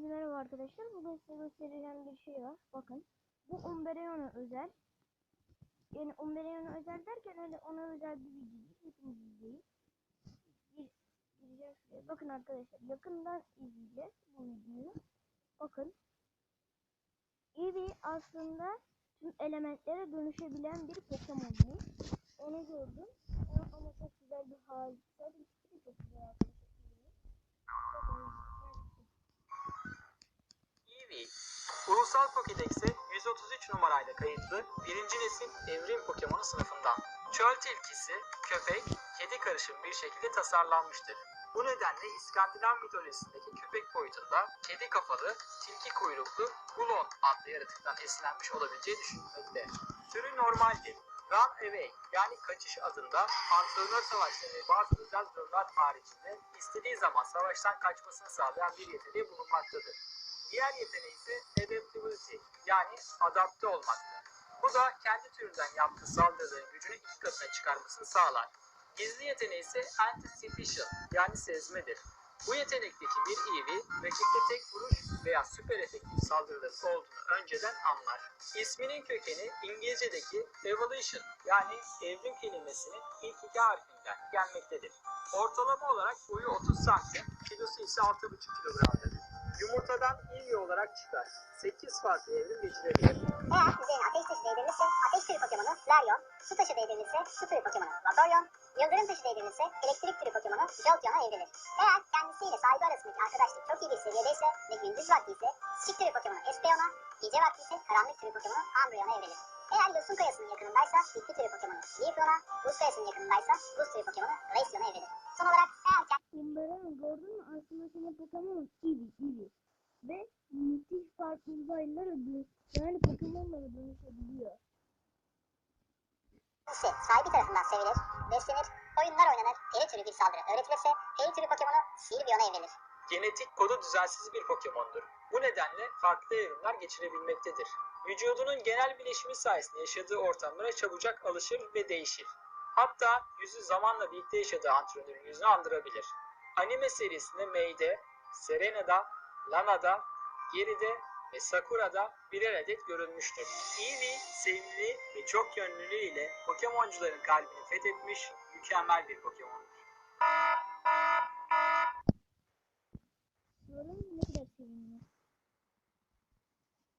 Hepinize merhaba arkadaşlar. Bugün size göstereceğim bir şey var. Bakın. Bu Umbreon'a özel. Yani Umbreon'a özel derken öyle ona özel bir video değil. Hepiniz izleyin. Bir, gireceğim. Bakın arkadaşlar yakından izleyeceğiz bu videoyu. Bakın. Eevee aslında tüm elementlere dönüşebilen bir Pokemon. Onu gördüm. Ama, ama çok güzel bir hal. Zaten tipi de çok güzel arkadaşlar. Bakın. Eevee, Ulusal Pokédex'e 133 numarayla kayıtlı birinci nesil evrim Pokemonu sınıfından. Çöl tilkisi, köpek, kedi karışım bir şekilde tasarlanmıştır. Bu nedenle İskandinav mitolojisindeki köpek boyutunda kedi kafalı, tilki kuyruklu Gulon adlı yaratıktan esinlenmiş olabileceği düşünülmekte. Türü normaldir. Run Away yani kaçış adında antrenör savaşları ve bazı özel durumlar haricinde istediği zaman savaştan kaçmasını sağlayan bir yeteneği bulunmaktadır. Diğer yeteneği ise adaptability yani adapte olmaktır. Bu da kendi türünden yaptığı saldırıların gücünü iki katına çıkarmasını sağlar. Gizli yeteneği ise anticipation yani sezmedir. Bu yetenekteki bir Eevee rakipte tek vuruş veya süper efektif saldırıların olduğunu önceden anlar. İsminin kökeni İngilizce'deki evolution yani evrim kelimesinin ilk iki harfinden gelmektedir. Ortalama olarak boyu 30 santim, kilosu ise 6,5 kilogramdır. Yumurtadan Eevee olarak çıkar. 8 farklı evrim geçirebilir. Eğer yüzeyine ateş taşı değdirilirse ateş türü Pokemon'u Larion, su taşı değdirilirse su türü Pokemon'u Vaporeon, yıldırım taşı değdirilirse elektrik türü Pokemon'u Jolteon'a evrilir. Eğer kendisiyle sahibi arasındaki arkadaşlık çok iyi bir seviyedeyse ve gündüz vakti ise Sıçık türü Pokemon'u Espeon'a, gece vakti ise karanlık türü Pokemon'u Umbreon'a evrilir. Eğer yosun kayasının yakınındaysa bitki türü Pokemon'u Leafeon'a, buz kayasının yakınındaysa buz türü Pokemon'u Ve müthiş farklı uzaylılara dön yani Pokemon'lara dönüşebiliyor. kendisi sahibi tarafından sevilir, beslenir, oyunlar oynanır, peri türü bir saldırı öğretilirse peri türü Pokemon'u Sylveon'a evrilir. Genetik kodu düzensiz bir Pokemon'dur. Bu nedenle farklı evrimler geçirebilmektedir. Vücudunun genel bileşimi sayesinde yaşadığı ortamlara çabucak alışır ve değişir. Hatta yüzü zamanla birlikte yaşadığı antrenörün yüzünü andırabilir. Anime serisinde May'de, Serena'da, Lana'da, Geri'de ve Sakura'da birer adet görülmüştür. Eevee, sevimli ve çok yönlülüğü ile Pokemoncuların kalbini fethetmiş mükemmel bir Pokemon'dur.